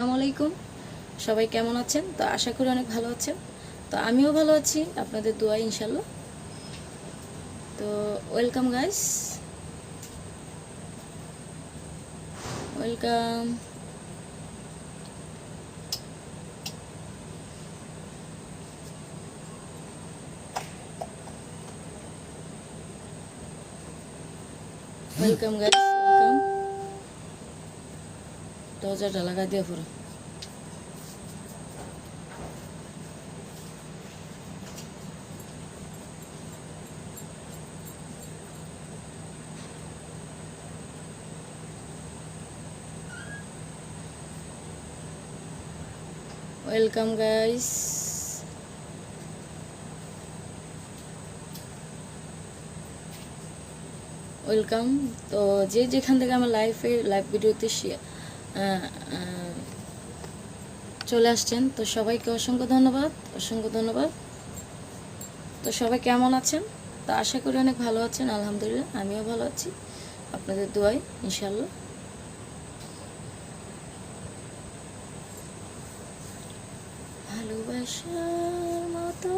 আসসালামু আলাইকুম। সবাই কেমন আছেন? তো আশা করি অনেক ভালো আছেন। তো আমিও ভালো আছি, আপনাদের দোয়া ইনশাল্লাহ তো welcome guys. Welcome. Welcome guys. দরজাটা লাগা দিয়ে পুরো। ওয়েলকাম গাইস ওয়েলকাম তো যে যেখান থেকে আমার লাইফে লাইভ ভিডিওতে আহ, চলে আসছেন। তো সবাইকে অসংখ্য ধন্যবাদ অসংখ্য ধন্যবাদ। তো সবাই কেমন আছেন? তো আশা করি অনেক ভালো আছেন, আলহামদুলিল্লাহ, আমিও ভালো আছি। আপনাদের দোয়াই ইনশাল্লাহ ভালোবাসার মতো।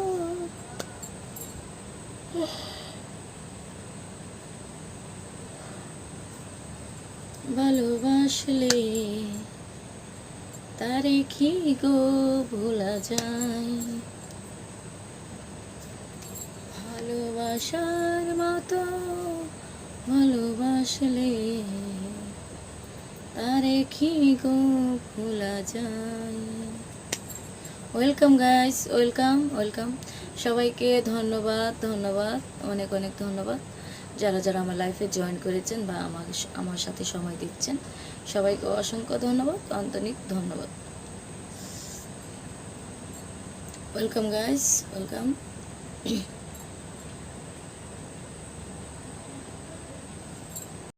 ভালোবাসলে তারে কি গো ভোলা যায়? ভালোবাসার মতো ভালোবাসলে তারে কি গো ভোলা যায়? Welcome guys, welcome welcome. সবাইকে ধন্যবাদ ধন্যবাদ, অনেক অনেক ধন্যবাদ। যারা যারা আমার লাইফে জয়েন করেছেন বা আমার আমার সাথে সময় দিচ্ছেন, সবাইকে অসংখ্য ধন্যবাদ, আন্তরিক ধন্যবাদ। Welcome guys welcome